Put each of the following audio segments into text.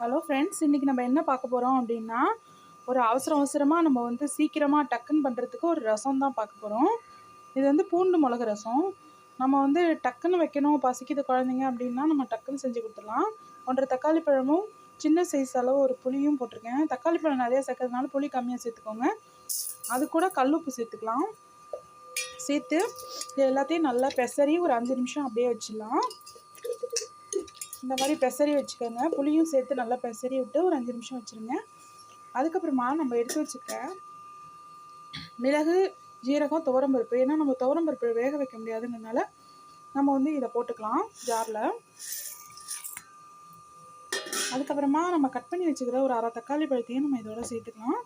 Hello friends இன்றைக்கி நம்ம என்ன பார்க்க போகிறோம் அப்படின்னா ஒரு அவசர அவசரமாக நம்ம வந்து சீக்கிரமாக டக்குன்னு பண்ணுறதுக்கு ஒரு ரசம் தான் பார்க்க போகிறோம் இது வந்து பூண்டு மிளகு ரசம். நம்ம வந்து டக்குன்னு வைக்கணும் பசிக்குது குழந்தைங்க அப்படின்னா நம்ம டக்குன்னு செஞ்சு கொடுத்துடலாம். ஒன்றரை தக்காளி பழமும் சின்ன சைஸ் அளவு ஒரு புளியும் போட்டிருக்கேன். தக்காளி பழம் நிறைய சேர்க்கறதுனால புளி கம்மியாக சேர்த்துக்கோங்க. அது கூட கல்லுப்பு சேர்த்துக்கலாம். சேர்த்து இது எல்லாத்தையும் நல்லா பெசரி ஒரு அஞ்சு நிமிஷம் அப்படியே வச்சிடலாம். இந்த மாதிரி பெசரி வச்சுக்கோங்க. புளியும் சேர்த்து நல்லா பெசரி விட்டு ஒரு அஞ்சு நிமிஷம் வச்சுருங்க. அதுக்கப்புறமா நம்ம எடுத்து வச்சுக்க மிளகு ஜீரகம் துவரம்பருப்பு. ஏன்னா நம்ம துவரம்பருப்பு வேக வைக்க முடியாதுங்கிறதுனால நம்ம வந்து இதை போட்டுக்கலாம் ஜாரில் அதுக்கப்புறமா நம்ம கட் பண்ணி வச்சுக்கிற ஒரு அரை தக்காளி பழத்தையும் நம்ம இதோட சேர்த்துக்கலாம்.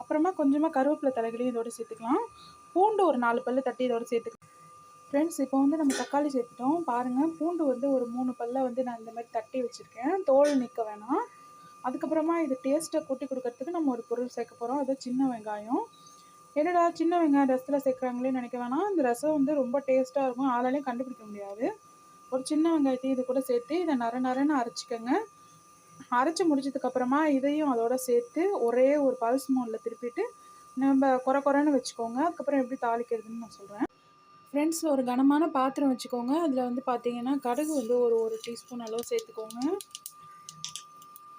அப்புறமா கொஞ்சமாக கருவேப்பிலை தலைகளையும் இதோட சேர்த்துக்கலாம். பூண்டு ஒரு நாலு பல்லு தட்டி இதோட சேர்த்துக்கலாம். ஃப்ரெண்ட்ஸ் இப்போ வந்து நம்ம தக்காளி சேர்த்துட்டோம். பாருங்கள் பூண்டு வந்து ஒரு மூணு பல்ல வந்து நான் இந்த மாதிரி தட்டி வச்சுருக்கேன். தோல் நிற்க வேணாம். அதுக்கப்புறமா இது டேஸ்ட்டை கூட்டி கொடுக்கறதுக்கு நம்ம ஒரு பொருள் சேர்க்க போகிறோம் அது சின்ன வெங்காயம். என்னடா சின்ன வெங்காயம் ரசத்தில் சேர்க்குறாங்களே நினைக்க வேணாம். இந்த ரசம் வந்து ரொம்ப டேஸ்ட்டாக இருக்கும். ஆளாலையும் கண்டுபிடிக்க முடியாது. ஒரு சின்ன வெங்காயத்தையும் இது கூட சேர்த்து இதை நர நரன்னு அரைச்சிக்கோங்க. அரைச்சி முடிச்சதுக்கப்புறமா இதையும் அதோட சேர்த்து ஒரே ஒரு பல்ஸ் மோனில் திருப்பிட்டு நம்ம குறை குறைன்னு வச்சுக்கோங்க. அதுக்கப்புறம் எப்படி தாளிக்கிறதுன்னு நான் சொல்கிறேன் ஃப்ரெண்ட்ஸ் ஒரு கனமான பாத்திரம் வச்சுக்கோங்க. அதில் வந்து பார்த்தீங்கன்னா கடுகு வந்து ஒரு ஒரு டீஸ்பூன் அளவு சேர்த்துக்கோங்க.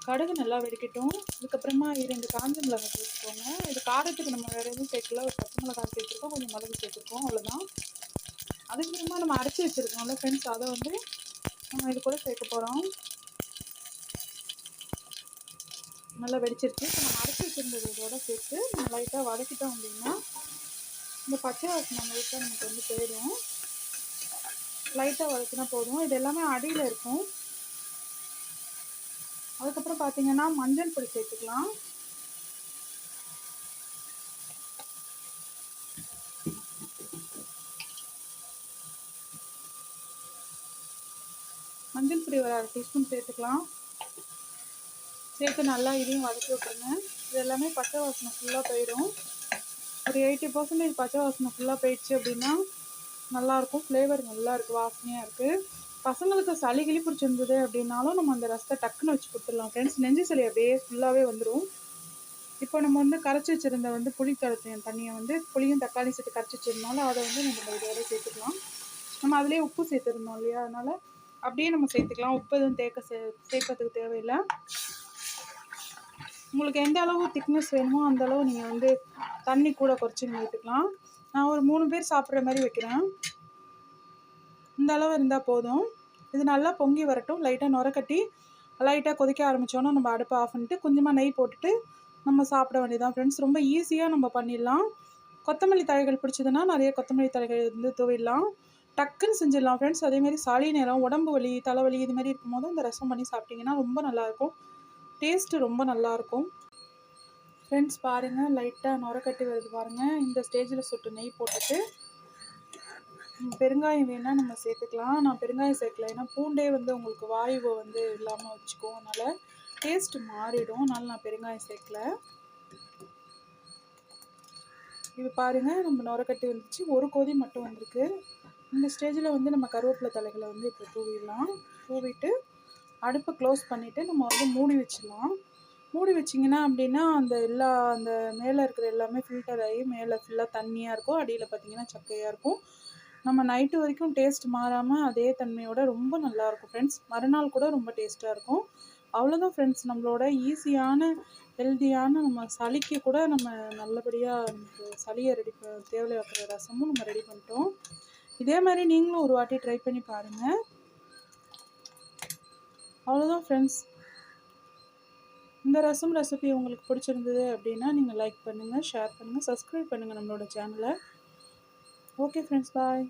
கடுகு நல்லா வெடிக்கட்டும். அதுக்கப்புறமா இரண்டு காஞ்ச மிளகாய் சேர்த்துக்கோங்க. இது காரத்துக்கு நம்ம வேறு எதுவும் சேர்க்கல. ஒரு பச்சை மிளகாய் சேர்த்துருக்கோம். கொஞ்சம் மிளகு சேர்த்துருக்கோம். அவ்வளோதான் அதுக்கப்புறமா நம்ம அரைச்சி வச்சுருக்கோம்ல ஃப்ரெண்ட்ஸ் அதை வந்து நம்ம இது கூட சேர்க்க போகிறோம் நல்லா வெடிச்சிருச்சு. இப்போ நம்ம அரைச்சி வச்சுருந்தது இதோட சேர்த்து நம்ம லைட்டாக வதக்கிட்டோம் அப்படின்னா இந்த பச்சை வாசனை முழுக்க நமக்கு வந்து போயிடும். லைட்டாக வதக்கினா போதும். இது எல்லாமே அடியில் இருக்கும். அதுக்கப்புறம் பார்த்தீங்கன்னா மஞ்சள் பொடி சேர்த்துக்கலாம். மஞ்சள் பொடி ஒரு அரை டீஸ்பூன் சேர்த்துக்கலாம். சேர்த்து நல்லா இதையும் வதக்கி விட்டுருங்க. இது எல்லாமே பச்சை வாசனை ஃபுல்லாக போயிடும். ஒரு எயிட்டி பர்சன்டேஜ் பச்சை வாசனை ஃபுல்லாக போயிடுச்சு அப்படின்னா நல்லாயிருக்கும். ஃப்ளேவர் நல்லா இருக்குது வாசனையாக இருக்குது பசங்களுக்கு சளி கிளி பிடிச்சிருந்தது அப்படின்னாலும் நம்ம அந்த ரசத்தை டக்குன்னு வச்சு கொடுத்துடலாம். ஃப்ரெண்ட்ஸ் நெஞ்சு சளி அப்படியே ஃபுல்லாகவே வந்துடும் இப்போ நம்ம வந்து கரைச்சி வச்சுருந்த வந்து புளி தடத்தையும் தண்ணியை வந்து புளியும் தக்காளி சேர்த்து கரைச்சி வச்சிருந்தாலும் அதை வந்து நம்ம இதோட சேர்த்துக்கலாம். நம்ம அதிலே உப்பு சேர்த்துருந்தோம் இல்லையா? அதனால் அப்படியே நம்ம சேர்த்துக்கலாம். உப்பு எதுவும் தேக்க சே சேர்க்கறதுக்கு தேவையில்லை. உங்களுக்கு எந்த அளவு திக்னஸ் வேணுமோ அந்த அளவு நீங்கள் வந்து தண்ணி கூட குறைச்சி நீங்கள் நான் ஒரு மூணு பேர் சாப்பிட்ற மாதிரி வைக்கிறேன். இந்த அளவு இருந்தால் போதும். இது நல்லா பொங்கி வரட்டும். லைட்டாக நுரக்கட்டி லைட்டாக கொதிக்க ஆரம்பித்தோன்னா நம்ம அடுப்பை ஆஃப் பண்ணிட்டு கொஞ்சமாக நெய் போட்டுட்டு நம்ம சாப்பிட வேண்டியதான் ஃப்ரெண்ட்ஸ் ரொம்ப ஈஸியாக நம்ம பண்ணிடலாம். கொத்தமல்லி தழைகள் பிடிச்சதுன்னா நிறைய கொத்தமல்லி தழைகள் வந்து துவைடலாம். டக்குன்னு செஞ்சிடலாம் ஃப்ரெண்ட்ஸ் அதேமாதிரி சளி நேரம் உடம்பு வலி தலைவலி இது மாதிரி இருக்கும்போது இந்த ரசம் பண்ணி சாப்பிட்டிங்கன்னா ரொம்ப நல்லாயிருக்கும் டேஸ்ட்டு ரொம்ப நல்லாயிருக்கும் ஃப்ரெண்ட்ஸ் பாருங்கள் லைட்டாக நுரக்கட்டி வருது பாருங்கள் இந்த ஸ்டேஜில் சுட்டு நெய் போட்டுட்டு பெருங்காயம் வேணால் நம்ம சேர்த்துக்கலாம். நான் பெருங்காயம் சேர்க்கல. ஏன்னா பூண்டே வந்து உங்களுக்கு வாயுவை வந்து இல்லாமல் வச்சுக்கும். அதனால் டேஸ்ட்டு மாறிடும். அதனால் நான் பெருங்காயம் சேர்க்கல. இது பாருங்கள் நம்ம நுரக்கட்டி வந்துச்சு. ஒரு கொதி மட்டும் வந்திருக்கு. இந்த ஸ்டேஜில் வந்து நம்ம கருவேப்பிலை தலைகளை வந்து இப்போ தூவிடலாம். தூவிட்டு அடுப்பை க்ளோஸ் பண்ணிவிட்டு நம்ம வந்து மூடி வச்சிடலாம். மூடி வச்சிங்கன்னா அப்படின்னா அந்த எல்லா அந்த மேலே இருக்கிற எல்லாமே ஃபில்டர் ஆகி மேலே ஃபுல்லாக தண்ணியாக இருக்கும். அடியில் பார்த்திங்கன்னா சக்கையாக இருக்கும். நம்ம நைட்டு வரைக்கும் டேஸ்ட் மாறாமல் அதே தன்மையோட ரொம்ப நல்லாயிருக்கும் ஃப்ரெண்ட்ஸ் மறுநாள் கூட ரொம்ப டேஸ்ட்டாக இருக்கும். அவ்வளோதான் ஃப்ரெண்ட்ஸ் நம்மளோட ஈஸியான ஹெல்த்தியான நம்ம சளிக்கு கூட நம்ம நல்லபடியாக சளியை ரெடி ப ரசமும் நம்ம ரெடி பண்ணிட்டோம். இதே மாதிரி நீங்களும் ஒரு வாட்டி ட்ரை பண்ணி பாருங்கள் அவ்வளோதான் ஃப்ரெண்ட்ஸ் இந்த ரசம் ரெசிபி உங்களுக்கு பிடிச்சிருந்தது அப்படின்னா நீங்கள் லைக் பண்ணுங்கள் ஷேர் பண்ணுங்கள் சப்ஸ்கிரைப் பண்ணுங்கள் நம்மளோட சேனலை ஓகே ஃப்ரெண்ட்ஸ் பாய்